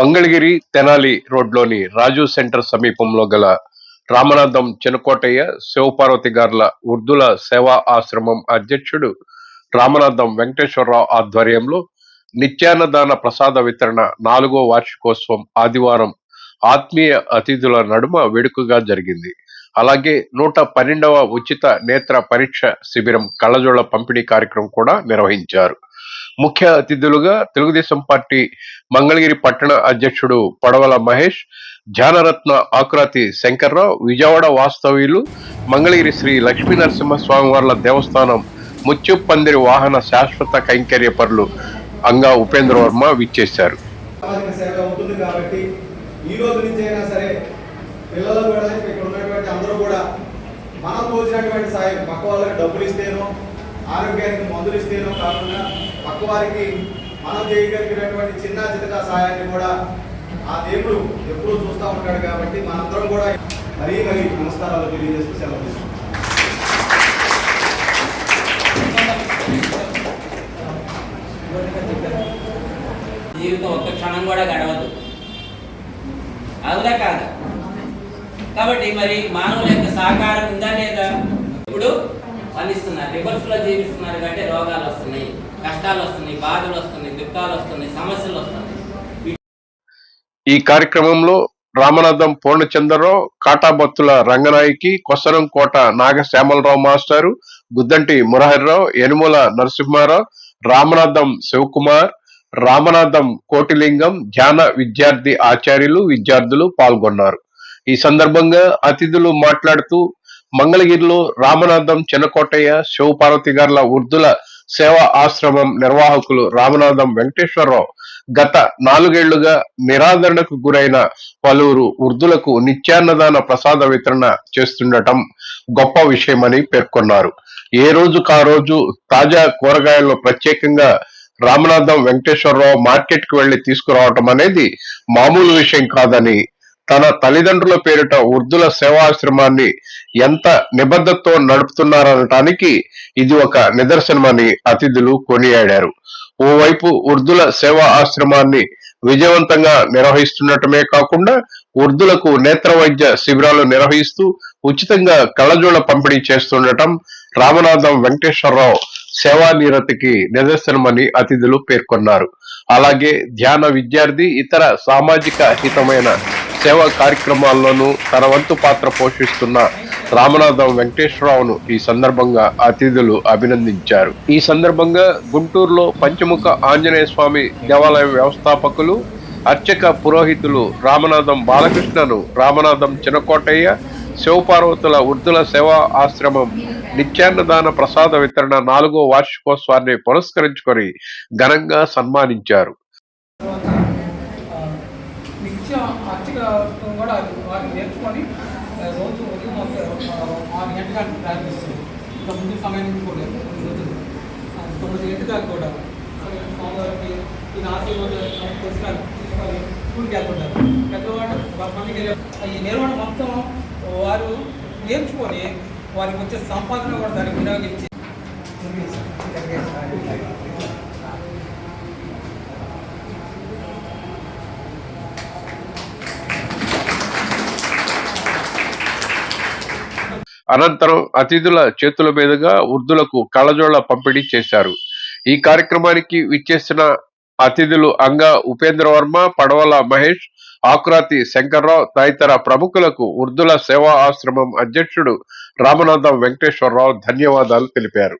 మంగళగిరి తెనాలి రోడ్లోని రాజు సెంటర్ సమీపంలో గల రామనాథం చినకోటయ్య శివపార్వతి గార్ల ఉర్దుల సేవా ఆశ్రమం అధ్యక్షుడు రామనాథం వెంకటేశ్వరరావు ఆధ్వర్యంలో నిత్యాన్నదాన ప్రసాద వితరణ నాలుగో వార్షికోత్సవం ఆదివారం ఆత్మీయ అతిథుల నడుమ వేడుకగా జరిగింది. అలాగే నూట పన్నెండవ ఉచిత నేత్ర పరీక్ష శిబిరం కళ్ళజోళ్ళ పంపిణీ కార్యక్రమం కూడా నిర్వహించారు. ముఖ్య అతిథులుగా తెలుగుదేశం పార్టీ మంగళగిరి పట్టణ అధ్యక్షుడు పడవల మహేష్ ధ్యానరత్న ఆకురాతి శంకర్రావు విజయవాడ వాస్తవ్యులు మంగళగిరి శ్రీ లక్ష్మీ నరసింహస్వామివార్ల దేవస్థానం ముచ్చుపందిరి వాహన శాశ్వత కైంకర్యపరులు అంగా ఉపేంద్ర వర్మ విచ్చేశారు. ఈ రోజు నుంచి అయినా సరే పిల్లలు కూడా ఇక్కడ ఉన్నటువంటి అందరూ కూడా మనం తోచినటువంటి సాయం పక్క వాళ్ళకి డబ్బులు ఇస్తేనో ఆరోగ్యానికి మందులు ఇస్తేనో కాకుండా పక్క వారికి మనం చేయగలిగినటువంటి చిన్న చితక సహాయాన్ని కూడా ఆ దేవుడు ఎప్పుడూ చూస్తూ ఉంటాడు కాబట్టి మనందరం కూడా మరీ మరీ నమస్కారాలు తెలియజేస్తూ సెలవు తీసుకుంటాం జీవితం ఒక్క క్షణం కూడా గడవదు. అవునా కాదు? కాబట్టి మరి మానవుల యొక్క సహకారం ఉందా లేదా? అందిస్తున్నారు రివర్స్లో జీవిస్తున్నారు కాబట్టి రోగాలు వస్తున్నాయి కష్టాలు వస్తున్నాయి బాధలు వస్తున్నాయి దుఃఖాలు వస్తున్నాయి సమస్యలు వస్తున్నాయి. ఈ కార్యక్రమంలో రామనాథం పూర్ణచంద్రరావు కాటాబత్తుల రంగనాయకి కొసరం కోట నాగశ్యామలరావు మాస్టారు గుద్దంటి మురహరిరావు యనుమల నరసింహారావు రామనాథం శివకుమార్ రామనాథం కోటిలింగం ధ్యాన విద్యార్థి ఆచార్యులు విద్యార్థులు పాల్గొన్నారు. ఈ సందర్భంగా అతిథులు మాట్లాడుతూ మంగళగిరిలో రామనాథం చెన్నకోటయ్య శివపార్వతి గార్ల ఉర్దుల సేవా ఆశ్రమం నిర్వాహకులు రామనాథం వెంకటేశ్వరరావు గత నాలుగేళ్ళుగా నిరాదరణకు గురైన పలువురు వృద్ధులకు నిత్యాన్నదాన ప్రసాద వితరణ చేస్తుండటం గొప్ప విషయమని పేర్కొన్నారు. ఏ రోజు కా రోజు తాజా కూరగాయలను ప్రత్యేకంగా రామనాథం వెంకటేశ్వరరావు మార్కెట్కు వెళ్ళి తీసుకురావటం అనేది మామూలు విషయం కాదని తన తల్లిదండ్రుల పేరిట వృద్ధుల సేవాశ్రమాన్ని ఎంత నిబద్ధతతో నడుపుతున్నారనటానికి ఇది ఒక నిదర్శనమని అతిథులు కొనియాడారు. ఓవైపు ఉర్దుల సేవా ఆశ్రమాన్ని విజయవంతంగా నిర్వహిస్తుండటమే కాకుండా ఉర్దులకు నేత్ర వైద్య శిబిరాలు నిర్వహిస్తూ ఉచితంగా కళ్ళజోళ్ళ పంపిణీ చేస్తుండటం రామనాథం వెంకటేశ్వరరావు సేవానిరతికి నిదర్శనమని అతిథులు పేర్కొన్నారు. అలాగే ధ్యాన విద్యార్థి ఇతర సామాజిక హితమైన సేవా కార్యక్రమాల్లోనూ తన వంతు పాత్ర పోషిస్తున్న రామనాథం వెంకటేశ్వరరావును ఈ సందర్భంగా అతిథులు అభినందించారు. ఈ సందర్భంగా గుంటూరులో పంచముఖ ఆంజనేయ స్వామి దేవాలయ వ్యవస్థాపకులు అర్చక పురోహితులు రామనాథం బాలకృష్ణను రామనాథం చినకోటయ్య శివపార్వతుల వృద్ధుల సేవా ఆశ్రమం నిత్యాన్నదాన ప్రసాద వితరణ నాలుగో వార్షికోత్సవాన్ని పురస్కరించుకొని ఘనంగా సన్మానించారు. నిత్య కూడా నేర్చుకొని ఆ, ఆరు గంటలకు ప్రారంభిస్తుంది. ఇంకా ముందు సమయం నుంచి కూడా తొమ్మిది గంటలకు కూడా. స్వామివారికి ఈ ఆశీర్వాదం పుస్తకాలు తీసుకొని స్కూల్కి వెళ్తుంటారు పెద్దవాడు మందికి వెళ్ళే ఈ నిర్వహణ మొత్తం వారు నేర్చుకొని వారికి వచ్చే సంపాదన కూడా దానికి వినియోగించి అనంతరం అతిథుల చేతుల మీదుగా వృద్ధులకు కళ్ళజోళ్ళ పంపిణీ చేశారు. ఈ కార్యక్రమానికి విచ్చేసిన అతిథులు అంగ ఉపేంద్ర వర్మ పడవల మహేష్ ఆకురాతి శంకర్రావు తదితర ప్రముఖులకు వృద్ధుల సేవా ఆశ్రమం అధ్యక్షుడు రామనాథం వెంకటేశ్వరరావు ధన్యవాదాలు తెలిపారు.